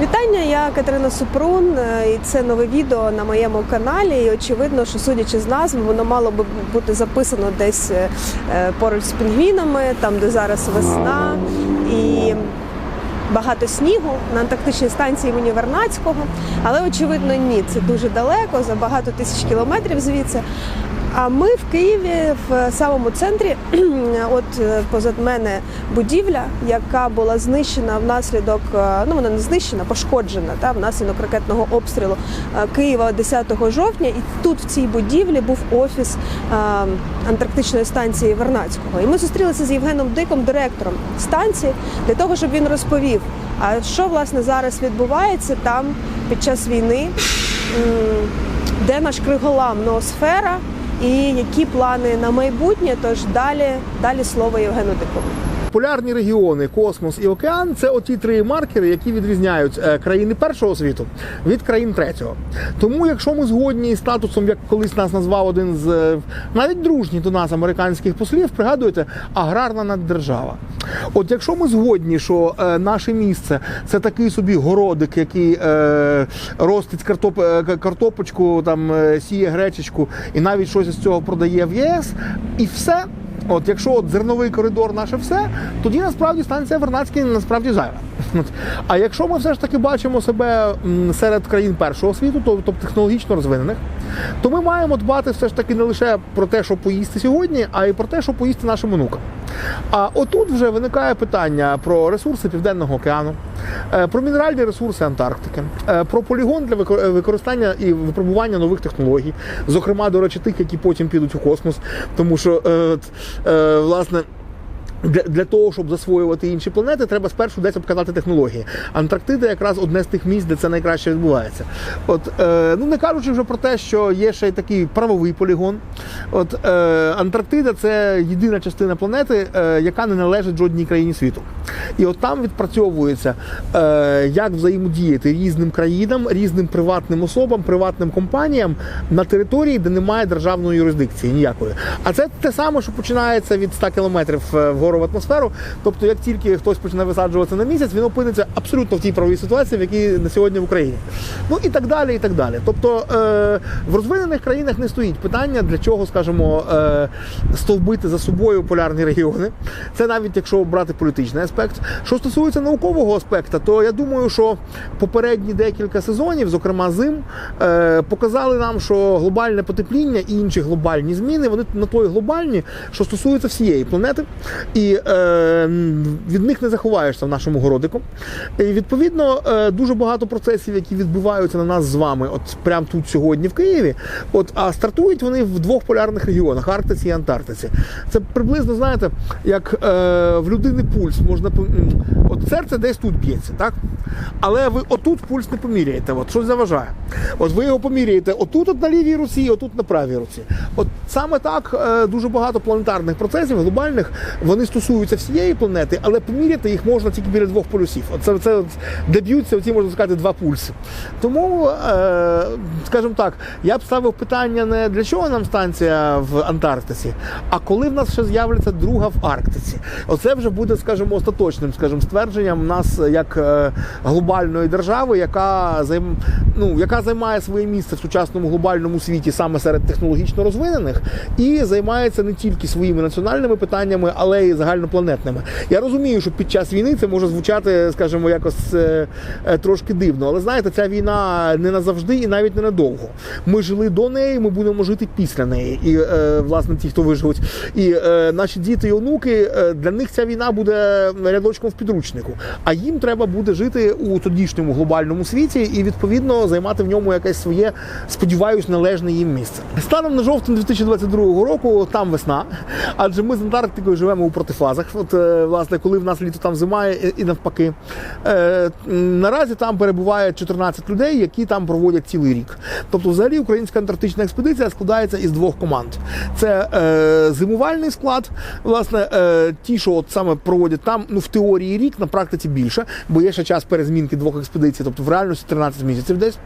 Вітання, я Катерина Супрун, е, і це нове відео на моєму каналі. І очевидно, що судячи з назви, воно мало би бути записано десь е, е, поруч з пінгвінами, там де зараз весна і багато снігу на антарктичній станції імені Вернацького. Але очевидно, ні, це дуже далеко, за багато тисяч кілометрів звідси. А ми в Києві в самому центрі, от е, позад мене будівля, яка була знищена внаслідок, е, ну вона не знищена, пошкоджена та внаслідок ракетного обстрілу е, Києва 10 жовтня. І тут в цій будівлі був офіс е, антарктичної станції Вернацького. І ми зустрілися з Євгеном Диком, директором станції, для того, щоб він розповів, а що власне зараз відбувається там під час війни, де наш криголам ноосфера і які плани на майбутнє. Тож далі, далі слово Євгену Дикову. Полярні регіони, космос і океан це оті три маркери, які відрізняють е, країни першого світу від країн третього. Тому, якщо ми згодні з статусом, як колись нас назвав один з е, навіть дружній до нас американських послів, пригадуєте, аграрна наддержава. От якщо ми згодні, що е, наше місце це такий собі городик, який е, ростить картоп, е, картопочку, там сіє гречечку і навіть щось із цього продає в ЄС, і все. От якщо от зерновий коридор наше все, тоді насправді станція Вернадський насправді зайва. От. А якщо ми все ж таки бачимо себе серед країн першого світу, тобто технологічно розвинених, то ми маємо дбати все ж таки не лише про те, що поїсти сьогодні, а й про те, що поїсти нашим онукам. А отут вже виникає питання про ресурси Південного океану, е, про мінеральні ресурси Антарктики, е, про полігон для використання і випробування нових технологій, зокрема, до речі, тих, які потім підуть у космос, тому що е, е, власне. Для, для того, щоб засвоювати інші планети, треба спершу десь обкатати технології. Антарктида якраз одне з тих місць, де це найкраще відбувається. От, е, ну не кажучи вже про те, що є ще й такий правовий полігон. От, е, Антарктида це єдина частина планети, е, яка не належить жодній країні світу. І от там відпрацьовується, е, як взаємодіяти різним країнам, різним приватним особам, приватним компаніям на території, де немає державної юрисдикції ніякої. А це те саме, що починається від 100 кілометрів е, вгору в атмосферу. Тобто, як тільки хтось почне висаджуватися на місяць, він опиниться абсолютно в тій правовій ситуації, в якій на сьогодні в Україні. Ну і так далі, і так далі. Тобто е, в розвинених країнах не стоїть питання, для чого, скажімо, е, стовбити за собою полярні регіони. Це навіть якщо брати політичний аспект. Що стосується наукового аспекту, то я думаю, що попередні декілька сезонів, зокрема зим, е, показали нам, що глобальне потепління і інші глобальні зміни вони на той глобальні, що стосуються всієї планети, і е, від них не заховаєшся в нашому городику. І відповідно е, дуже багато процесів, які відбуваються на нас з вами, от прямо тут сьогодні в Києві. От а стартують вони в двох полярних регіонах Арктиці і Антарктиці. Це приблизно знаєте, як е, в людини пульс можна от серце десь тут б'ється, так? Але ви отут пульс не поміряєте. От щось заважає. От ви його поміряєте отут, от на лівій руці, отут на правій руці. От саме так е, дуже багато планетарних процесів глобальних вони стосуються всієї планети, але поміряти їх можна тільки біля двох полюсів. От це, де б'ються оці, можна сказати, два пульси. Тому, е, скажімо так, я б ставив питання не для чого нам станція в Антарктиці, а коли в нас ще з'являться друга в Арктиці. Оце вже буде, скажімо, остаточним, скажімо, ствердженням нас як е, глобальної держави, яка займ, ну, яка займає своє місце в сучасному глобальному світі саме серед технологічно розвинених, і займається не тільки своїми національними питаннями, але й загальнопланетними. Я розумію, що під час війни це може звучати, скажімо, якось е, е, трошки дивно, але знаєте, ця війна не назавжди і навіть не надовго. Ми жили до неї, ми будемо жити після неї. І е, власне ті, хто виживуть, і наші діти і онуки для них ця війна буде рядочком в підручнику. А їм треба буде жити у тодішньому глобальному світі і відповідно займати в ньому якесь своє, сподіваюсь, належне їм місце. Станом на жовтень 2022 року там весна, адже ми з Антарктикою живемо у протифазах. От е, власне, коли в нас літо там зима і, навпаки. Е, наразі там перебуває 14 людей, які там проводять цілий рік. Тобто, взагалі, українська антарктична експедиція складається із двох команд: це е, зимувальний склад, власне, е, ті, що от саме проводять там, ну в теорії рік, на практиці більше, бо є ще час перезмінки двох експедицій, тобто в реальності 13 місяців десь.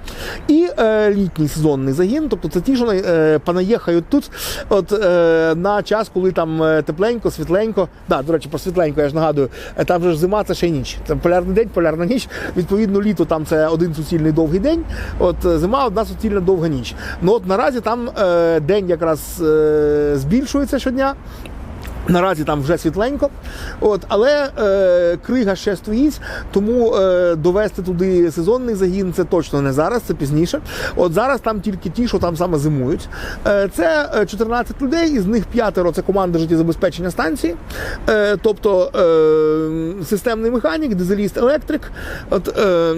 І е, літній сезонний загін, тобто це ті, що е, понаїхають тут, от е, на час, коли там е, тепленько, світленько, Да, до речі, про світленько, я ж нагадую, е, там вже ж зима це ще ніч. Це полярний день, полярна ніч. Відповідно, літо там це один суцільний довгий день. От е, зима одна суцільна довга ніч. Ну от наразі там е, день якраз е, збільшується щодня. Наразі там вже світленько, от але е, крига ще стоїть, тому е, довести туди сезонний загін це точно не зараз, це пізніше. От зараз там тільки ті, що там саме зимують. Е, це е, 14 людей, із них п'ятеро це команда життєзабезпечення станції, е, тобто е, системний механік, дизеліст, електрик. От, е,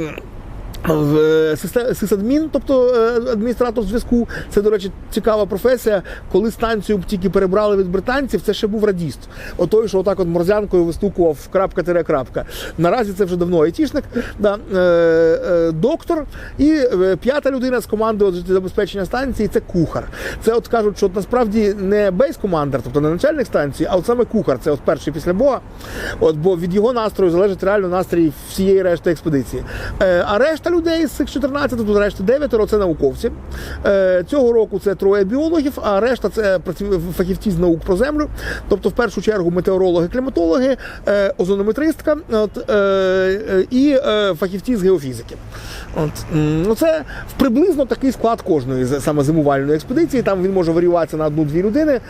в е, сисадмін, тобто е, адміністратор зв'язку, це, до речі, цікава професія. Коли станцію тільки перебрали від британців, це ще був радіст. Отой, що отак от морзянкою вистукував крапка тире крапка. Наразі це вже давно айтішник, да, е, доктор. І п'ята людина з команди забезпечення станції це кухар. Це от кажуть, що насправді не бейс-командир, тобто не начальник станції, а от саме кухар. Це от перший після Бога. От, бо від його настрою залежить реально настрій всієї решти експедиції. А решта людей з цих 14, тут решта 9, це науковці. Е, цього року це троє біологів, а решта це фахівці з наук про землю. Тобто, в першу чергу, метеорологи, кліматологи, е, озонометристка от, е, і фахівці з геофізики. От, ну це приблизно такий склад кожної саме зимувальної експедиції. Там він може варіюватися на одну-дві людини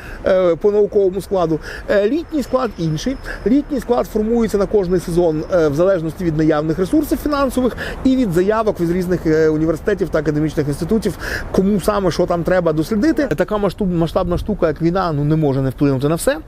по науковому складу. Літній склад інший. Літній склад формується на кожний сезон в залежності від наявних ресурсів фінансових і від заявок від різних е, університетів та академічних інститутів, кому саме що там треба дослідити. Така масштаб- масштабна штука, як війна, ну не може не вплинути на все.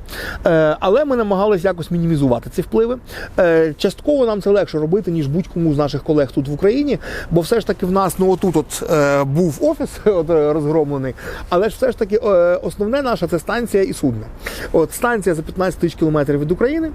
Е, але ми намагалися якось мінімізувати ці впливи. Е, частково нам це легше робити, ніж будь-кому з наших колег тут в Україні, бо все ж таки в нас ну отут от був офіс от, розгромлений, але ж все ж таки основне наше це станція і судно. От станція за 15 тисяч кілометрів від України.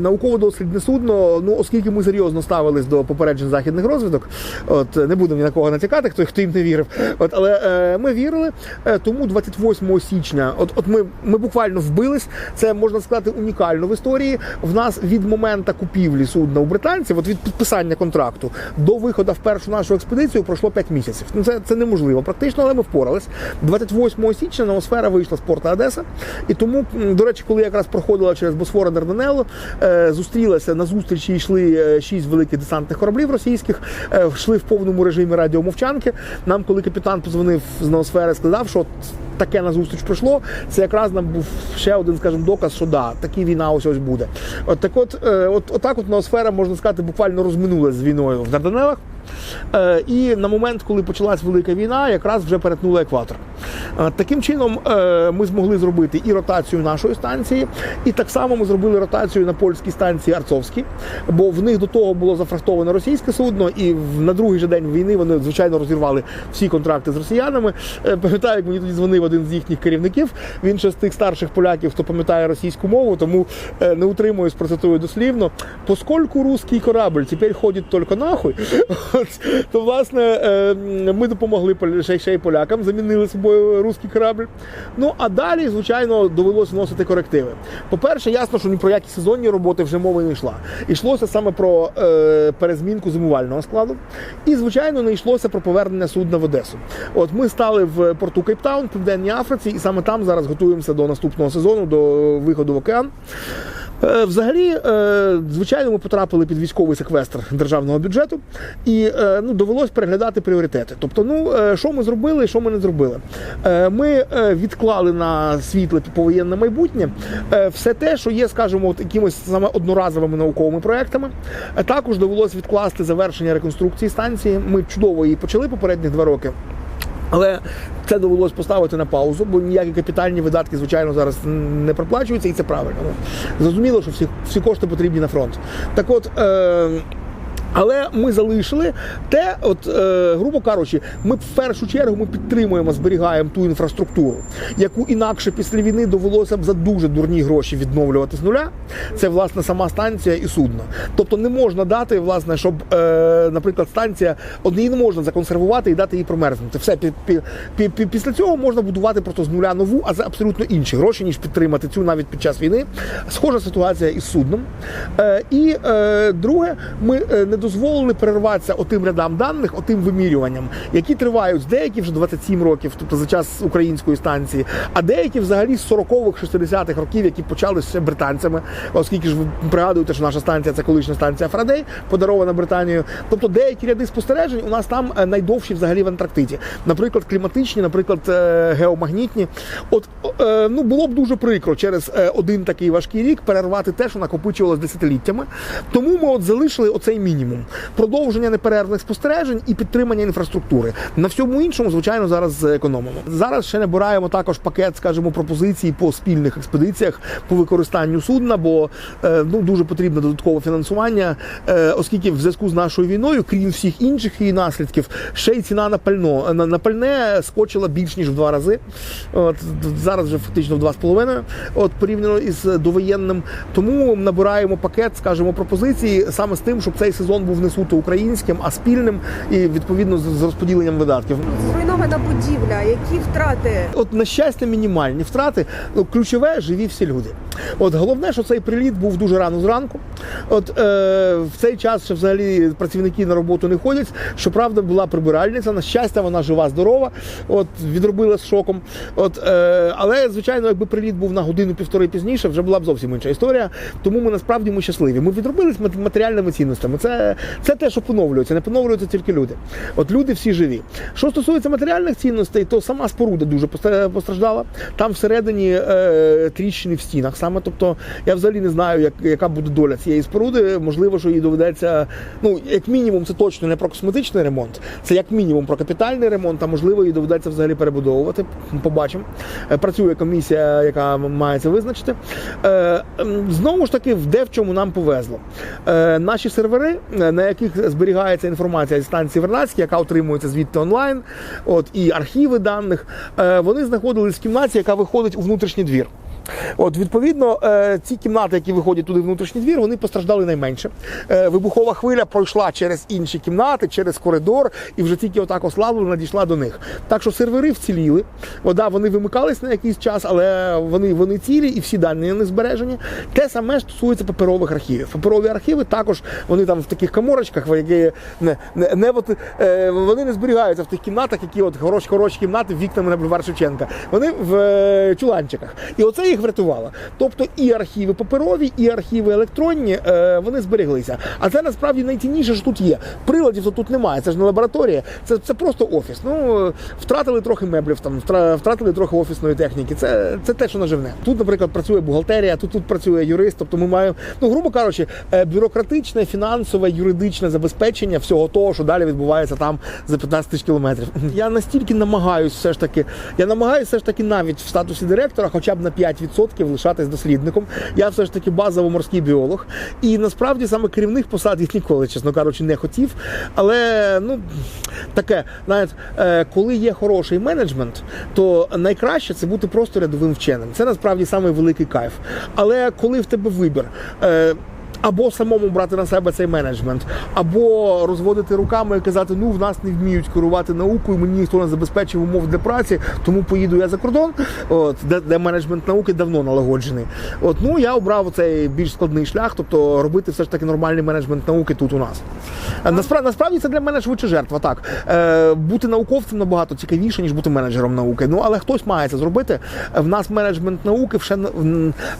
Науково-дослідне судно. Ну, оскільки ми серйозно ставились до попереджень західних розвідок, от не будемо ні на кого натякати, хто хто їм не вірив. От, але е, ми вірили. Е, тому 28 січня, от, от ми, ми буквально вбились. Це можна сказати унікально в історії. В нас від моменту купівлі судна у британців, от від підписання контракту до виходу в першу нашу експедицію пройшло 5 місяців. Ну це, це неможливо практично, але ми впорались. 28 січня ноосфера вийшла з порта Одеса. І тому, до речі, коли якраз проходила через Босфора Дарданелло, е, зустрілася на зустрічі йшли е, шість великих десантних кораблів російських, йшли в повному режимі радіомовчанки. Нам, коли капітан позвонив з ноосфери, сказав, що таке на зустріч прийшло, це якраз нам був ще один, скажімо, доказ, що да, такі війна ось ось буде. От так от, е, от, отак от ноосфера, можна сказати, буквально розминулася з війною в Дарданелах. Е, І на момент, коли почалась велика війна, якраз вже перетнула екватор. Е, Таким чином е, ми змогли зробити і ротацію нашої станції, і так само ми зробили ротацію на польській станції Арцовській, бо в них до того було зафрахтоване російське судно, і на другий же день війни вони звичайно розірвали всі контракти з росіянами. Е, Пам'ятаю, як мені тоді дзвонив один з їхніх керівників. Він ще з тих старших поляків, хто пам'ятає російську мову, тому не утримуюсь, процитую дослівно. Поскольку русський корабль тепер ходить тільки нахуй, то власне ми допомогли ще й полякам, замінили собою русський корабль. Ну а далі, звичайно, довелося вносити корективи. По-перше, ясно, що ні про які сезонні роботи вже мови не йшла. Йшлося саме про е, перезмінку зимувального складу. І, звичайно, не йшлося про повернення судна в Одесу. От ми стали в порту Кейптаун, Південній Африці, і саме там зараз готуємося до наступного сезону, до виходу в океан. Е, Взагалі, е, звичайно, ми потрапили під військовий секвестр державного бюджету, і е, ну, довелось переглядати пріоритети. Тобто, ну що ми зробили, що ми не зробили. Ми відклали на світле повоєнне майбутнє все те, що є, скажімо, от якимось саме одноразовими науковими проектами. Також довелось відкласти завершення реконструкції станції. Ми чудово її почали попередніх два роки. Але це довелось поставити на паузу, бо ніякі капітальні видатки, звичайно, зараз не проплачуються, і це правильно. Ну, Зрозуміло, що всі, всі кошти потрібні на фронт. Так от. Е- але ми залишили те, от е, грубо кажучи, ми в першу чергу ми підтримуємо, зберігаємо ту інфраструктуру, яку інакше після війни довелося б за дуже дурні гроші відновлювати з нуля. Це власне сама станція і судно. Тобто не можна дати, власне, щоб, е, наприклад, станція її не можна законсервувати і дати їй промерзнути. Все пі- пі- пі- пі- після цього можна будувати просто з нуля нову, а за абсолютно інші гроші, ніж підтримати цю навіть під час війни. Схожа ситуація із судном. Е, і е, друге, ми е, не дозволили перерватися отим рядам даних, отим вимірюванням, які тривають деякі вже 27 років, тобто за час української станції, а деякі взагалі з 40-х, 60-х років, які почалися британцями, оскільки ж ви пригадуєте, що наша станція це колишня станція Фарадей, подарована Британією. Тобто деякі ряди спостережень у нас там е, найдовші взагалі в Антарктиді. Наприклад, кліматичні, наприклад, е, геомагнітні. От е, ну було б дуже прикро через один такий важкий рік перервати те, що накопичувалось десятиліттями. Тому ми от залишили оцей мінімум: продовження неперервних спостережень і підтримання інфраструктури. На всьому іншому, звичайно, зараз економимо. Зараз ще набираємо також пакет, скажімо, пропозицій по спільних експедиціях по використанню судна, бо е, ну дуже потрібне додаткове фінансування, е, оскільки в зв'язку з нашою війною, крім всіх інших її наслідків, ще й ціна на пально на, на пальне скочила більш ніж в два рази. От зараз вже фактично в два з половиною, от порівняно із довоєнним. Тому набираємо пакет, скажімо, пропозицій саме з тим, щоб цей сезон був не суто українським, а спільним і відповідно з, з розподіленням видатків. Зруйнована будівля, які втрати? От на щастя, мінімальні втрати. Ну, ключове живі всі люди. От головне, що цей приліт був дуже рано зранку. От е, в цей час ще взагалі працівники на роботу не ходять. Щоправда, була прибиральниця. На щастя, вона жива, здорова. От відробила з шоком. От, е, але звичайно, якби приліт був на годину-півтори пізніше, вже була б зовсім інша історія. Тому ми насправді ми щасливі. Ми відробились матеріальними цінностями. Це, це те, що поновлюється. Не поновлюються тільки люди. От люди всі живі. Що стосується матеріальних цінностей, то сама споруда дуже постраждала. Там всередині е, тріщини в стінах саме. Тобто я взагалі не знаю, як, яка буде доля цієї споруди. Можливо, що їй доведеться, ну як мінімум, це точно не про косметичний ремонт, це як мінімум про капітальний ремонт, а можливо, її доведеться взагалі перебудовувати. Побачимо. Е, Працює комісія, яка має це визначити. Е, Знову ж таки, де в чому нам повезло. Е, Наші сервери, е, на яких зберігається інформація зі станції Вернадській, яка отримується звідти онлайн, от і архіви даних, е, вони знаходились в кімнаті, яка виходить у внутрішній двір. От, відповідно, е, ці кімнати, які виходять туди внутрішній двір, вони постраждали найменше. Е, Вибухова хвиля пройшла через інші кімнати, через коридор, і вже тільки отак ослаблено надійшла до них. Так що сервери вціліли. Вода, вони вимикались на якийсь час, але вони, вони цілі і всі дані не збережені. Те саме стосується паперових архівів. Паперові архіви також вони там в таких каморочках, які не, не, не от, е, вони не зберігаються в тих кімнатах, які от хороші, хороші кімнати вікнами на бульвар Шевченка. Вони в чуланчиках. І оце їх врятувало. Тобто і архіви паперові, і архіви електронні е, вони збереглися. А це насправді найцінніше, що тут є. Приладів тут немає. Це ж не лабораторія, це, це просто офіс. Ну втратили трохи меблів, там втратили трохи офісної техніки. Це, це те, що наживне. Тут, наприклад, працює бухгалтерія, тут тут працює юрист. Тобто ми маємо, ну грубо кажучи, е, бюрократичне, фінансове, юридичне забезпечення всього того, що далі відбувається там за 15 тисяч кілометрів. Я настільки намагаюсь все ж таки, я намагаюся все ж таки навіть в статусі директора, хоча б на 5% лишатись дослідником. Я все ж таки базово морський біолог. І насправді саме керівних посад я ніколи, чесно кажучи, не хотів. Але ну таке, знаєте, е, коли є хороший менеджмент, то найкраще це бути просто рядовим вченим. Це насправді самий великий кайф. Але коли в тебе вибір. Е, або самому брати на себе цей менеджмент, або розводити руками і казати, ну в нас не вміють керувати наукою, мені ніхто не забезпечив умов для праці, тому поїду я за кордон, от, де, де менеджмент науки давно налагоджений. От, ну я обрав цей більш складний шлях, тобто робити все ж таки нормальний менеджмент науки тут у нас. Е, Насправді, насправді це для мене швидше жертва. Так е, бути науковцем набагато цікавіше, ніж бути менеджером науки. Ну але хтось має це зробити. В нас менеджмент науки ще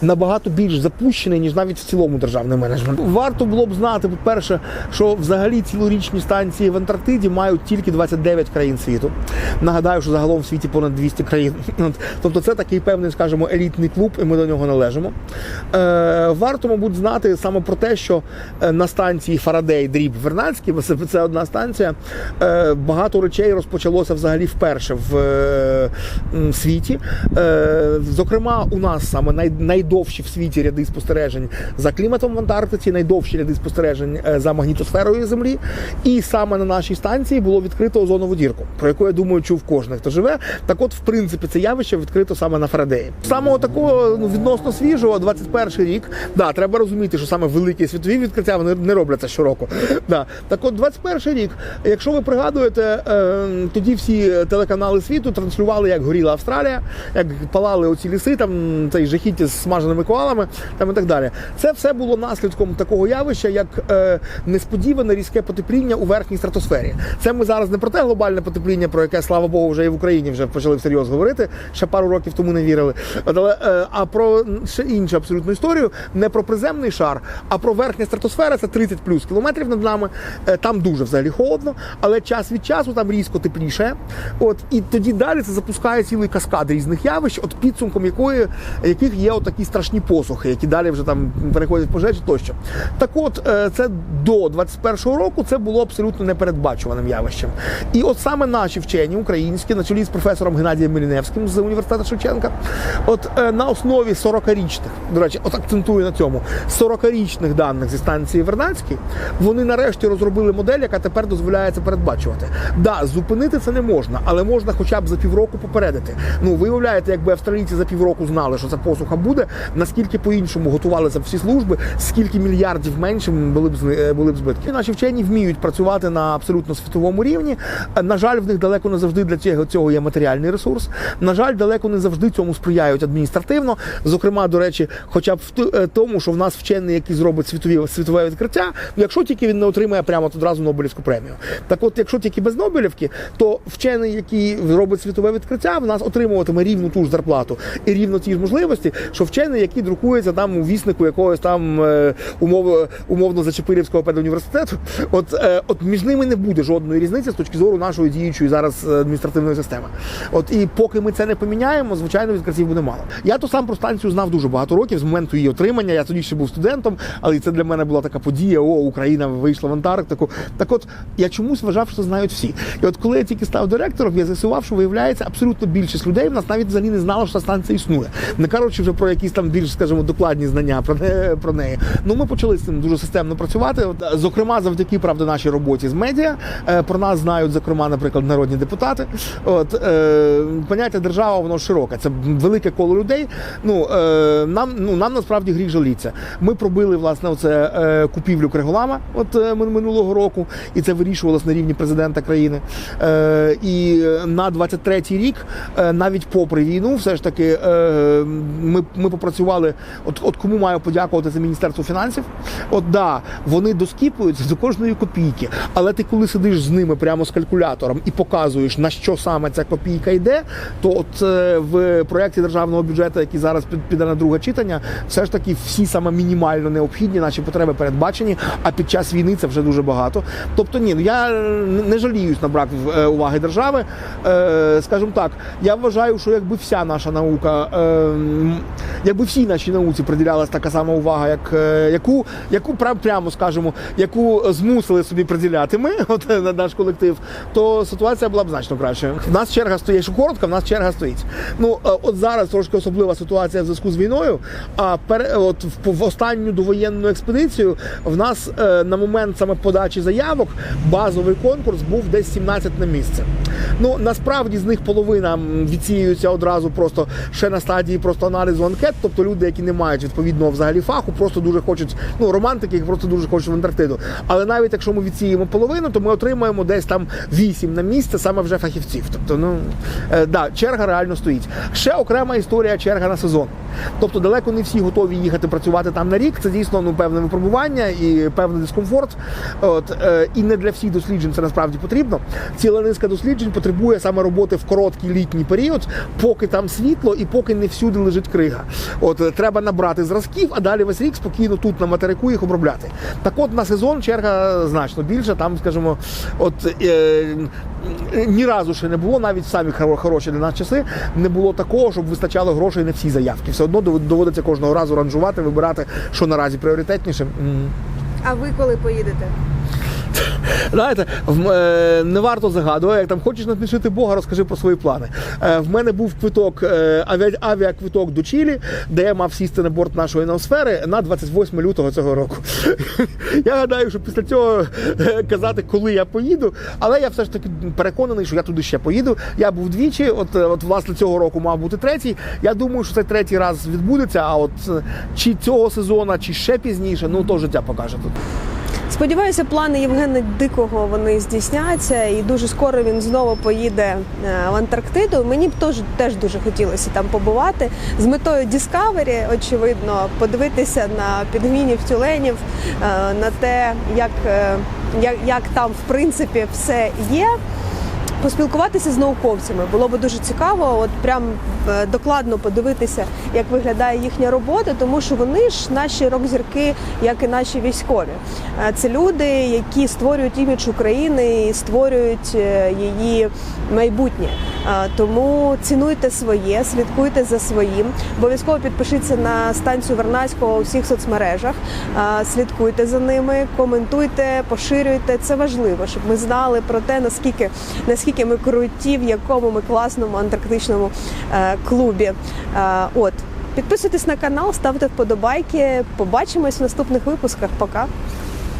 набагато більш запущений, ніж навіть в цілому державний менеджмент. Варто було б знати, по-перше, що взагалі цілорічні станції в Антарктиді мають тільки 29 країн світу. Нагадаю, що загалом в світі понад 200 країн. Тобто це такий певний, скажімо, елітний клуб, і ми до нього належимо. Е, варто, мабуть, знати саме про те, що е, на станції Фарадей Дріб Вернадський, це, одна станція, е, багато речей розпочалося взагалі вперше в світі. Зокрема, у нас саме най, найдовші в світі ряди спостережень за кліматом в Антарктиці, найдовші ряди спостережень е, за магнітосферою Землі. І саме на нашій станції було відкрито озонову дірку, про яку я думаю, чув кожен, хто живе. Так, от, в принципі, це явище відкрито саме на Фарадеї. Самого такого ну, відносно свіжого, 21 рік. Да, треба розуміти, що саме великі світові відкриття вони не робляться щороку. Да. Так, от 21 рік. Якщо ви пригадуєте, е, тоді всі телеканали світу транслювали, як горіла Австралія, як палали оці ліси, там цей жахіття з смаженими коалами, там і так далі. Це все було наслідком наслідком такого явища, як е, несподіване різке потепління у верхній стратосфері. Це ми зараз не про те глобальне потепління, про яке слава Богу, вже і в Україні вже почали всерйоз говорити. Ще пару років тому не вірили. Але е, а про ще іншу абсолютну історію, не про приземний шар, а про верхня стратосфера. Це 30 плюс кілометрів над нами. Е, Там дуже взагалі холодно, але час від часу там різко тепліше. От і тоді далі це запускає цілий каскад різних явищ, от підсумком якої яких є отакі страшні посухи, які далі вже там переходять пожежі тощо. Так от е, це до 21-го року це було абсолютно непередбачуваним явищем. І от саме наші вчені українські, на чолі з професором Геннадієм Міліневським з університету Шевченка, от е, на основі 40-річних, до речі, от акцентую на цьому 40-річних даних зі станції Вернадський, вони нарешті розробили модель, яка тепер дозволяє це передбачувати. Да, зупинити це не можна, але можна хоча б за півроку попередити. Ну, ви уявляєте, якби австралійці за півроку знали, що ця посуха буде, наскільки по-іншому готувалися всі служби, скільки мільярдів менше були б е, були б збитки. Наші вчені вміють працювати на абсолютно світовому рівні. Е, На жаль, в них далеко не завжди для цього, цього є матеріальний ресурс. На жаль, далеко не завжди цьому сприяють адміністративно. Зокрема, до речі, хоча б в е, тому, що в нас вчений, який зробить світові світове відкриття, якщо тільки він не отримає прямо одразу Нобелівську премію. Так от, якщо тільки без Нобелівки, то вчений, який робить світове відкриття, в нас отримуватиме рівну ту ж зарплату і рівно ті ж можливості, що вчений, який друкується там у віснику якогось там умов, умовно Зачепилівського педуніверситету, от, е, от між ними не буде жодної різниці з точки зору нашої діючої зараз адміністративної системи. От і поки ми це не поміняємо, звичайно, відкриттів буде мало. Я то сам про станцію знав дуже багато років з моменту її отримання. Я тоді ще був студентом, але це для мене була така подія. О, Україна вийшла в Антарктику. Так от я чомусь вважав, що знають всі. І от коли я тільки став директором, я з'ясував, що виявляється абсолютно більшість людей в нас навіть взагалі не знала, що станція існує. Не кажучи вже про якісь там більш, скажімо, докладні знання про не про неї. Ну ми почали з цим дуже системно працювати. Зокрема, завдяки правда нашій роботі з медіа. Е, Про нас знають, зокрема, наприклад, народні депутати. От е, поняття держава, воно широке. Це велике коло людей. Ну е, нам ну нам насправді гріх жаліться. Ми пробили власне оце е, купівлю Криголама от е, минулого року, і це вирішувалось на рівні президента країни. Е, і на 23-й рік, е, навіть попри війну, все ж таки е, ми, ми попрацювали. От, от кому маю подякувати це Міністерство фінансів. От да, вони доскіпуються до кожної копійки, але ти коли сидиш з ними прямо з калькулятором і показуєш на що саме ця копійка йде, то от е, в проєкті державного бюджету, який зараз під- піде на друге читання, все ж таки всі саме мінімально необхідні наші потреби передбачені. А під час війни це вже дуже багато. Тобто, ні, ну я е, не жаліюсь на брак е, уваги держави. Скажімо так, я вважаю, що якби вся наша наука, е, якби всій нашій науці приділялась така сама увага, як яку, яку прямо скажемо, яку змусили собі приділяти ми, от наш колектив, то ситуація була б значно кращою. В нас черга стоїть, що коротко, в нас черга стоїть. Ну е, от зараз трошки особлива ситуація в зв'язку з війною. А пере, от в, в останню довоєнну експедицію в нас е, на момент саме подачі заявок базовий конкурс був десь 17 на місце. Ну насправді з них половина відсіюється одразу просто ще на стадії просто аналізу анкет, тобто люди, які не мають відповідного взагалі фаху, просто дуже хочуть, ну романтики, які просто дуже хочуть в Антарктиду. Але навіть якщо ми відсіємо половину, то ми отримаємо десь там 8 на місце саме вже фахівців. Тобто, ну е, да, черга реально стоїть. Ще окрема історія черга на сезон. Тобто далеко не всі готові їхати працювати там на рік. Це дійсно ну певне випробування і певний дискомфорт. От е, і не для всіх досліджень це насправді потрібно. Ціла низка досліджень потребує саме роботи в короткий літній період, поки там світло і поки не всюди лежить крига. От е, треба набрати зразків, а далі весь рік спокійно тут на материку їх обробляти. Так от на сезон черга значно більша. Там, скажімо, от е, ні разу ще не було, навіть в самі хоро- хороші для нас часи, не було такого, щоб вистачало грошей на всі заявки. Все одно доводиться кожного разу ранжувати, вибирати, що наразі пріоритетніше. А ви коли поїдете? Знаєте, е, не варто загадувати, як там хочеш надмішити Бога, розкажи про свої плани. Е, в мене був квиток, е, авіа, авіаквиток до Чилі, де я мав сісти на борт нашої наосфери на 28 лютого цього року. я гадаю, що після цього казати, коли я поїду, але я все ж таки переконаний, що я туди ще поїду. Я був двічі, от, от власне цього року мав бути третій. Я думаю, що цей третій раз відбудеться. А от чи цього сезону, чи ще пізніше, ну то життя покаже тут. Сподіваюся, плани Євгена Дикого вони здійсняться, і дуже скоро він знову поїде е, в Антарктиду. Мені б теж, теж дуже хотілося там побувати з метою Діскавері, очевидно, подивитися на підгмінів тюленів, е, на те, як, е, як, як там в принципі все є. Поспілкуватися з науковцями було б дуже цікаво, от прям е, докладно подивитися, як виглядає їхня робота, тому що вони ж наші рок-зірки, як і наші військові. Е, Це люди, які створюють імідж України і створюють е, її майбутнє. Тому цінуйте своє, слідкуйте за своїм. Обов'язково підпишіться на станцію Вернадського у всіх соцмережах, слідкуйте за ними, коментуйте, поширюйте. Це важливо, щоб ми знали про те, наскільки наскільки ми круті, в якому ми класному антарктичному е, клубі. Е, от. Підписуйтесь на канал, ставте вподобайки. Побачимось в наступних випусках. Пока.